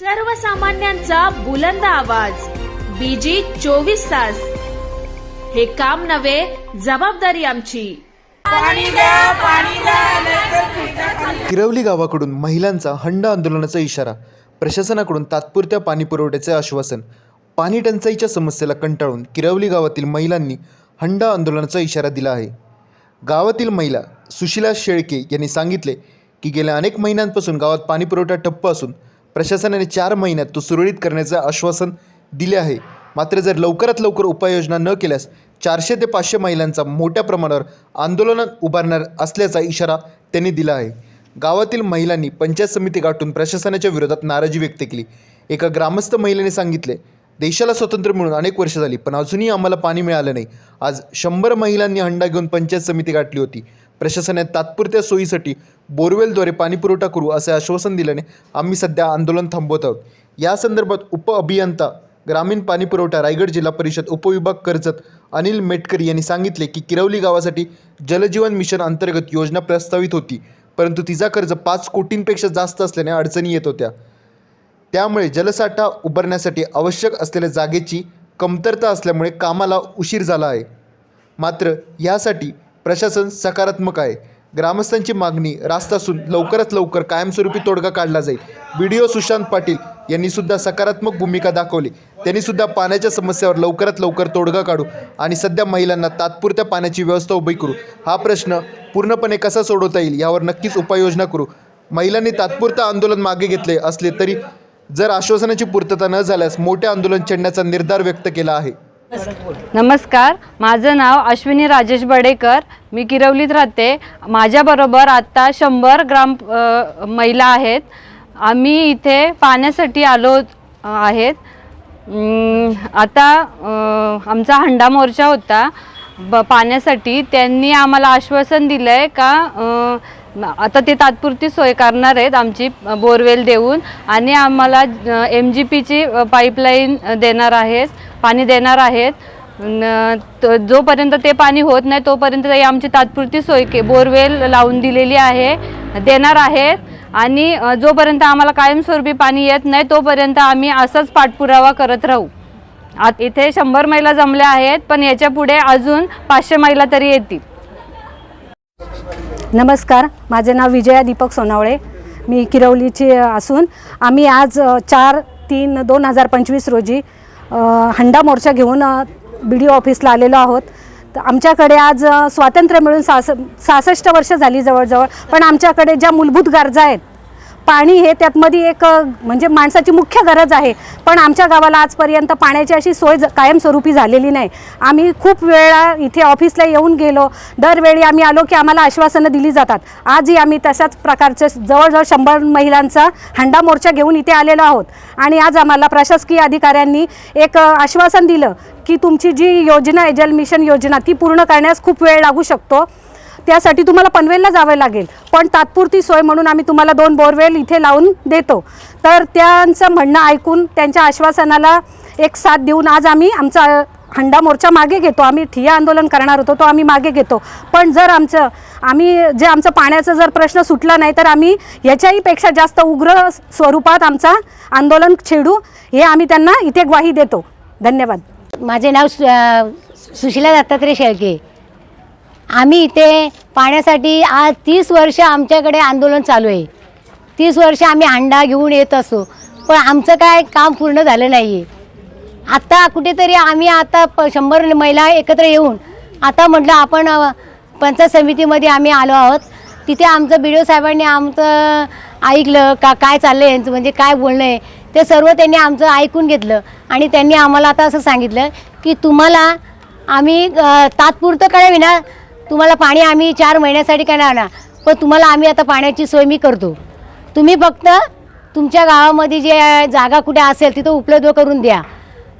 सर्वसामान्यांचा बुलंद आवाज. बीजी चोवीस तास. हे काम नव्हे जबाबदारी आमची. किरवली गावाकडून महिलांचा हंड आंदोलनाचा इशारा. प्रशासनाकडून तात्पुरत्या पाणी पुरवठ्याचे आश्वासन. पाणी टंचाईच्या समस्येला कंटाळून किरवली गावातील महिलांनी हंड आंदोलनाचा इशारा दिला आहे. गावातील महिला सुशिला शेळके यांनी सांगितले की गेल्या अनेक महिन्यांपासून गावात पाणी पुरवठा ठप्प असून प्रशासनाने चार महिन्यात तो सुरळीत करण्याचे आश्वासन दिले आहे. मात्र जर लवकरात लवकर उपाययोजना न केल्यास चारशे ते पाचशे महिलांचा मोठ्या प्रमाणावर आंदोलन उभारणार असल्याचा इशारा त्यांनी दिला आहे. गावातील महिलांनी पंचायत समिती गाठून प्रशासनाच्या विरोधात नाराजी व्यक्त केली. एका ग्रामस्थ महिलेने सांगितले देशाला स्वातंत्र्य मिळून अनेक वर्ष झाली पण अजूनही आम्हाला पाणी मिळालं नाही. आज शंभर महिलांनी हंडा घेऊन पंचायत समिती गाठली होती. प्रशासनाने तात्पुरत्या सोयीसाठी बोरवेलद्वारे पाणीपुरवठा करू असे आश्वासन दिल्याने आम्ही सध्या आंदोलन थांबवत आहोत. या संदर्भात उपअभियंता ग्रामीण पाणीपुरवठा रायगड जिल्हा परिषद उपविभाग कर्जत अनिल मेटकरी यांनी सांगितले की किरवली गावासाठी जलजीवन मिशन अंतर्गत योजना प्रस्तावित होती परंतु तिचा कर्ज पाच कोटींपेक्षा जास्त असल्याने अडचणी येत होत्या. त्यामुळे जलसाठा उभारण्यासाठी आवश्यक असलेल्या जागेची कमतरता असल्यामुळे कामाला उशीर झाला आहे. मात्र यासाठी प्रशासन सकारात्मक आहे. ग्रामस्थांची मागणी रास्त असून लवकरात लवकर कायमस्वरूपी तोडगा काढला जाईल. व्हिडिओ सुशांत पाटील यांनी सुद्धा सकारात्मक भूमिका दाखवली. त्यांनी सुद्धा पाण्याच्या समस्येवर लवकरात लवकर तोडगा काढू आणि सध्या महिलांना तात्पुरत्या पाण्याची व्यवस्था उभी करू. हा प्रश्न पूर्णपणे कसा सोडवता येईल यावर नक्कीच उपाययोजना करू. महिलांनी तात्पुरतं आंदोलन मागे घेतले असले तरी जर आश्वासनाची पूर्तता न झाल्यास मोठे आंदोलन छेडण्याचा निर्धार व्यक्त केला आहे. नमस्कार माझं नाव अश्विनी राजेश बडेकर मी किरवलीत राहते. माझ्याबरोबर आत्ता शंभर ग्राम अ, महिला आहेत. आम्ही इथे पाण्यासाठी आलो आहेत. अं, आता आमचा हंडा मोर्चा होता ब पाण्यासाठी. त्यांनी आम्हाला आश्वासन दिलं आहे का अ, आता ते तात्पुरती सोय करणार आहेत आमची बोरवेल देऊन. आणि आम्हाला एम जी पीची पाईपलाईन देणार आहेत पाणी देणार आहेत. न- त- जोपर्यंत ते पाणी होत नाही तोपर्यंत ते आमची तात्पुरती सोय के बोरवेल लावून दिलेली आहे. देणार आहेत. आणि जोपर्यंत आम्हाला कायमस्वरूपी पाणी येत नाही तोपर्यंत आम्ही असाच पाठपुरावा करत राहू. आत इथे शंभर महिला जमल्या आहेत पण याच्यापुढे अजून पाचशे महिला तरी येतील. नमस्कार माझे नाव विजया दीपक सोनावळे. मी किरवलीची असून आम्ही आज चार तीन दोन हजार पंचवीस रोजी हंडा मोर्चा घेऊन बी डी ओ ऑफिसला आलेलो आहोत. तर आमच्याकडे आज स्वातंत्र्य मिळून सास सहासष्ट वर्ष झाली जवळजवळ पण आमच्याकडे ज्या मूलभूत गरजा आहेत पाणी हे त्यातमध्ये एक म्हणजे माणसाची मुख्य गरज आहे. पण आमच्या गावाला आजपर्यंत पाण्याची अशी सोय ज- कायमस्वरूपी झालेली नाही. आम्ही खूप वेळा इथे ऑफिसला येऊन गेलो. दरवेळी आम्ही आलो की आम्हाला आश्वासनं दिली जातात. आजही आम्ही तशाच प्रकारचे जवळजवळ शंभर महिलांचा हंडा मोर्चा घेऊन इथे आलेलो आहोत. आणि आज आम्हाला प्रशासकीय अधिकाऱ्यांनी एक आश्वासन दिलं की तुमची जी योजना आहे जल मिशन योजना ती पूर्ण करण्यास खूप वेळ लागू शकतो. त्यासाठी तुम्हाला पनवेलला जावं लागेल. पण तात्पुरती सोय म्हणून आम्ही तुम्हाला दोन बोरवेल इथे लावून देतो. तर त्यांचं म्हणणं ऐकून त्यांच्या आश्वासनाला एक साथ देऊन आज आम्ही आमचा हंडा मोर्चा मागे घेतो. आम्ही ठिया आंदोलन करणार होतो तो आम्ही मागे घेतो. पण जर आमचं आम्ही जे आमचं पाण्याचा जर प्रश्न सुटला नाही तर आम्ही याच्याहीपेक्षा जास्त उग्र स्वरूपात आमचा आंदोलन छेडू हे आम्ही त्यांना इथे ग्वाही देतो. धन्यवाद. माझे नाव सु सुशिला दत्तात्रय शेळके. आम्ही इथे पाण्यासाठी आज तीस वर्ष आमच्याकडे आंदोलन चालू आहे. तीस वर्ष आम्ही हांडा घेऊन येत असतो पण आमचं काय काम पूर्ण झालं नाही आहे आत्ता कुठेतरी आम्ही आता प शंभर महिला एकत्र येऊन आता म्हटलं आपण पंचायत समितीमध्ये आम्ही आलो आहोत. तिथे आमचं बी डी ओ साहेबांनी आमचं ऐकलं का काय चाललं आहे यांचं म्हणजे काय बोलणं आहे ते सर्व त्यांनी आमचं ऐकून घेतलं आणि त्यांनी आम्हाला आता असं सांगितलं की तुम्हाला आम्ही तात्पुरतं काय ना तुम्हाला पाणी आम्ही चार महिन्यासाठी करणार ना पण तुम्हाला आम्ही आता पाण्याची सोय मी करतो. तुम्ही फक्त तुमच्या गावामध्ये जे जागा कुठे असेल तिथं उपलब्ध करून द्या.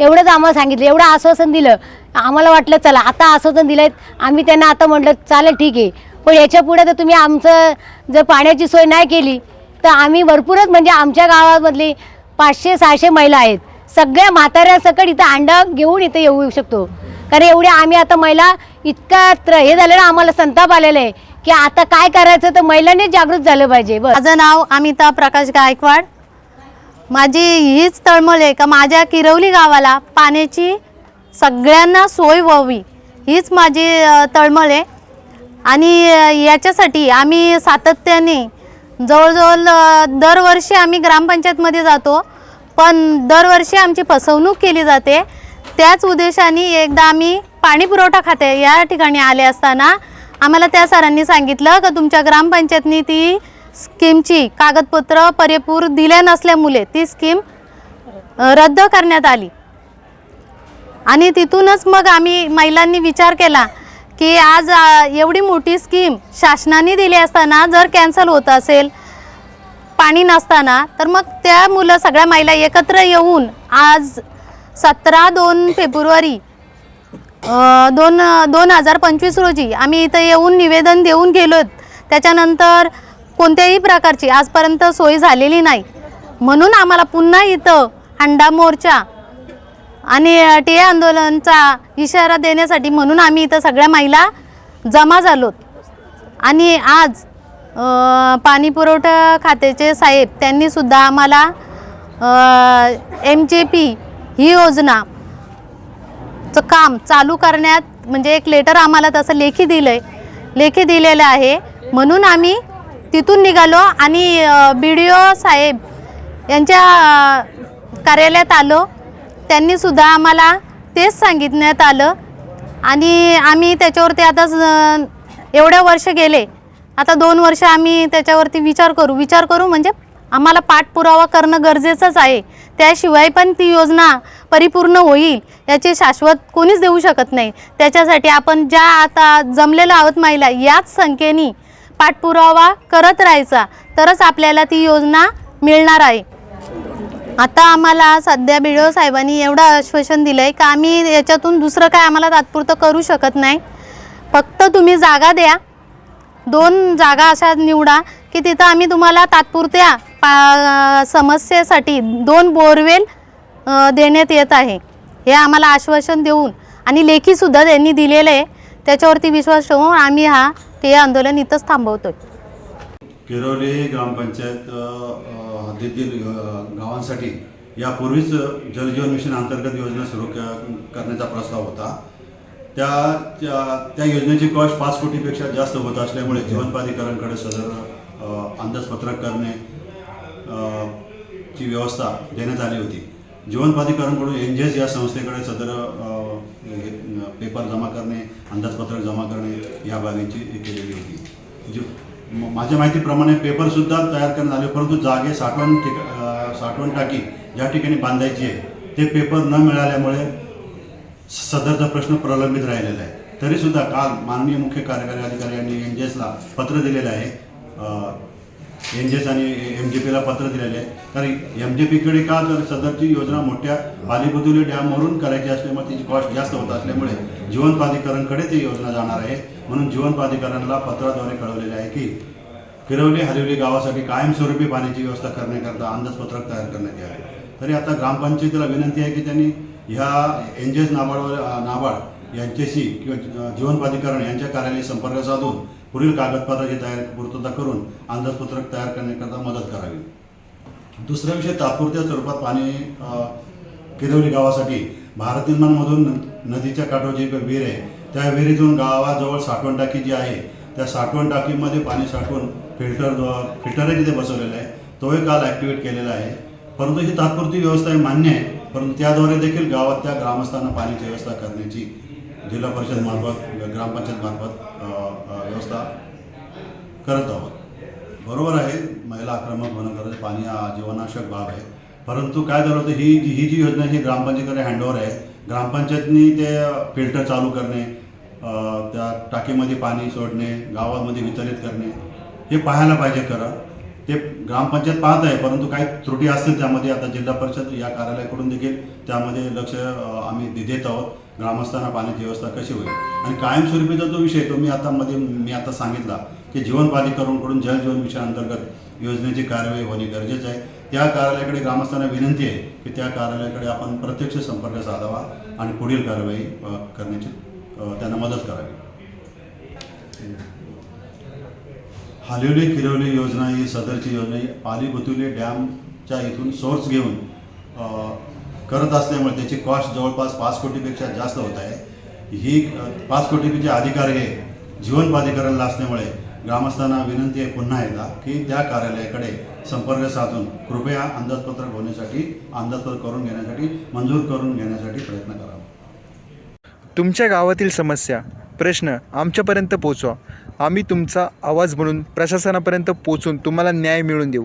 एवढंच आम्हाला सांगितलं एवढं आश्वासन दिलं. आम्हाला वाटलं चला आता आश्वासन दिलं आम्ही त्यांना आता म्हटलं चालेल ठीक आहे. पण याच्यापुढे तर तुम्ही आमचं जर पाण्याची सोय नाही केली तर आम्ही भरपूरच म्हणजे आमच्या गावामधली पाचशे सहाशे महिला आहेत. सगळ्या म्हाताऱ्या सकट इथं अंडा घेऊन इथं येऊ शकतो. कारण एवढ्या आम्ही आता महिला इतका त्र हे झालेला आम्हाला संताप आलेलं आहे की आता काय करायचं तर महिलांनी जागृत झालं पाहिजे माझं नाव अमिता प्रकाश गायकवाड. माझी हीच तळमळ आहे का माझ्या किरवली गावाला पाण्याची सगळ्यांना सोय व्हावी हीच माझी तळमळ आहे. आणि याच्यासाठी आम्ही सातत्याने जवळजवळ दरवर्षी आम्ही ग्रामपंचायतमध्ये जातो पण दरवर्षी आमची फसवणूक केली जाते. त्याच उद्देशाने एकदा आम्ही पाणी पुरवठा खाते या ठिकाणी आले असताना आम्हाला त्या सरांनी सांगितलं का तुमच्या ग्रामपंचायतनी ती स्कीमची कागदपत्र परिपूर दिल्या नसल्यामुळे ती स्कीम रद्द करण्यात आली. आणि तिथूनच मग आम्ही महिलांनी विचार केला की आज एवढी मोठी स्कीम शासनाने दिली असताना जर कॅन्सल होत असेल पाणी नसताना तर मग त्या मुलं सगळ्या महिला एकत्र येऊन आज सतरा दोन फेब्रुवारी दोन दोन हजार पंचवीस रोजी आम्ही इथं येऊन निवेदन देऊन गेलो. त्याच्यानंतर कोणत्याही प्रकारची आजपर्यंत सोय झालेली नाही. म्हणून आम्हाला पुन्हा इथं हंडा मोर्चा आणि टिळे आंदोलनचा इशारा देण्यासाठी म्हणून आम्ही इथं सगळ्या महिला जमा झालोत. आणि आज पाणी पुरवठा खात्याचे साहेब त्यांनीसुद्धा आम्हाला एम जे पी ही योजना चं काम चालू करण्यात म्हणजे एक लेटर आम्हाला तसं लेखी दिलं आहे लेखी दिलेलं आहे. म्हणून आम्ही तिथून निघालो आणि बी डी ओ साहेब यांच्या कार्यालयात आलो. त्यांनीसुद्धा आम्हाला तेच सांगितण्यात आलं. आणि आम्ही त्याच्यावरती आता एवढ्या वर्ष गेले. आता दोन वर्ष आम्ही त्याच्यावरती विचार करू. विचार करू म्हणजे आम्हाला पाठपुरावा करणं गरजेचंच आहे. त्याशिवाय पण ती योजना परिपूर्ण होईल याची शाश्वत कोणीच देऊ शकत नाही. त्याच्यासाठी आपण ज्या आता जमलेलो आहोत महिला याच संख्येने पाठपुरावा करत राहायचा. तरच आपल्याला ती योजना मिळणार आहे. आता आम्हाला सध्या बी साहेबांनी एवढं आश्वासन दिलं आहे का आम्ही याच्यातून दुसरं काय आम्हाला तात्पुरतं करू शकत नाही. फक्त तुम्ही जागा द्या. दोन जागा अशा निवडा की तिथं आम्ही तुम्हाला तात्पुरत्या पा समस्येसाठी दोन बोरवेल देण्यात येत आहे. हे आम्हाला आश्वासन देऊन आणि लेखीसुद्धा त्यांनी दिलेलं आहे. त्याच्यावरती विश्वास ठेवून आम्ही हा ते आंदोलन इथंच थांबवतो आहे किरोली ग्रामपंचायत हद्दीतील गावांसाठी यापूर्वीच जलजीवन मिशन अंतर्गत योजना सुरू करण्याचा प्रस्ताव होता. त्या त्या त्या योजनेची कॉस्ट पाच कोटीपेक्षा जास्त होत असल्यामुळे जीवन प्राधिकरणकडे सदर अंदाजपत्रक करणे ची व्यवस्था देण्यात आली होती. जीवन प्राधिकरणकडून एन जी एस या संस्थेकडे सदर पेपर जमा करणे अंदाजपत्रक जमा करणे या बाबींची केलेली होती. जी म- माझ्या माहितीप्रमाणे पेपरसुद्धा तयार करण्यात आले परंतु जागे साठवण ठिक साठवण टाकी ज्या ठिकाणी बांधायची आहे ते पेपर न मिळाल्यामुळे सदरचा प्रश्न प्रलंबित राहिलेला आहे. तरीसुद्धा काल माननीय मुख्य कार्यकारी अधिकारी यांनी एन जी एसला पत्र दिलेलं आहे. एन जी एस आणि एम जे पीला पत्र दिलेले आहे. कारण एम जे पीकडे का तर सदरची योजना मोठ्या पालीबुदुली डॅमवरून करायची असल्यामुळे तिची कॉस्ट जास्त होत असल्यामुळे जीवन प्राधिकरणकडे ती योजना जाणार आहे. म्हणून जीवन प्राधिकरणाला पत्राद्वारे कळवलेले आहे की किरवली हरिवली गावासाठी कायमस्वरूपी पाण्याची व्यवस्था करण्याकरता अंदाजपत्रक तयार करण्यात यावे. तरी आता ग्रामपंचायतीला विनंती आहे की त्यांनी ह्या एन जी एस नाबार्डवर नाबार्ड यांच्याशी किंवा जीवन प्राधिकरण यांच्या कार्यालयाशी संपर्क साधून पुढील कागदपत्राची तयार पूर्तता करून अंदाजपत्रक तयार करण्याकरता मदत करावी. दुसरा विषय तात्पुरत्या स्वरूपात पाणी किरवली गावासाठी भारत निर्माणमधून न- नदीच्या काठावर जी काही विहीर आहे त्या विहिरीतून गावाजवळ साठवण टाकी जी आहे त्या साठवण टाकीमध्ये पाणी साठवून फिल्टर फिल्टरही तिथे बसवलेला आहे. तोही काल ॲक्टिवेट केलेला आहे. परंतु ही तात्पुरती व्यवस्था ही मान्य आहे. परंतु त्याद्वारे देखील गावात त्या ग्रामस्थांना पाण्याची व्यवस्था करण्याची जिल्हा परिषद मार्फत ग्रामपंचायत मार्फत व्यवस्था करत आहोत. बरोबर आहे महिला आक्रमक होणं गरज पाणी हा जीवनावश्यक बाब आहे. परंतु काय झालं होतं ही जी ही जी योजना ही ग्रामपंचायतीकडे हँडओव्हर आहे. ग्रामपंचायतनी ते फिल्टर चालू करणे त्या टाकीमध्ये पाणी सोडणे गावामध्ये वितरित करणे हे पाहायला पाहिजे खरं. ते ग्रामपंचायत पाहत आहे परंतु काही त्रुटी असतील त्यामध्ये आता जिल्हा परिषद या कार्यालयाकडून देखील त्यामध्ये लक्ष आम्ही देत आहोत. ग्रामस्थांना पाण्याची व्यवस्था कशी होईल? आणि कायमस्वरूपीचा जो विषय तो मी आता मध्ये मी आता सांगितला की जीवन प्राधिकरणकडून जल जीवन मिशन अंतर्गत योजनेची कार्यवाही होणे गरजेचं आहे. त्या कार्यालयाकडे ग्रामस्थांना विनंती आहे की त्या कार्यालयाकडे आपण प्रत्यक्ष संपर्क साधावा आणि पुढील कार्यवाही करण्याची त्यांना मदत करावी. हालिवली किरवली योजना ही सदरची योजना ही पाली बुतुले डॅमच्या इथून सोर्स घेऊन करत असल्यामुळे त्याची कॉस्ट जवळपास पाच कोटीपेक्षा जास्त होत आहे. ही पाच कोटीचे अधिकार हे जीवन प्राधिकरणला असल्यामुळे ग्रामस्थांना विनंती आहे पुन्हा एकदा की त्या कार्यालयाकडे संपर्क साधून कृपया अंदाजपत्रक होण्यासाठी अंदाजपत्रक करून घेण्यासाठी मंजूर करून घेण्यासाठी प्रयत्न करावा. तुमच्या गावातील समस्या प्रश्न आमच्यापर्यंत पोचवा आम्ही तुमचा आवाज म्हणून प्रशासनापर्यंत पोचून तुम्हाला न्याय मिळवून देऊ.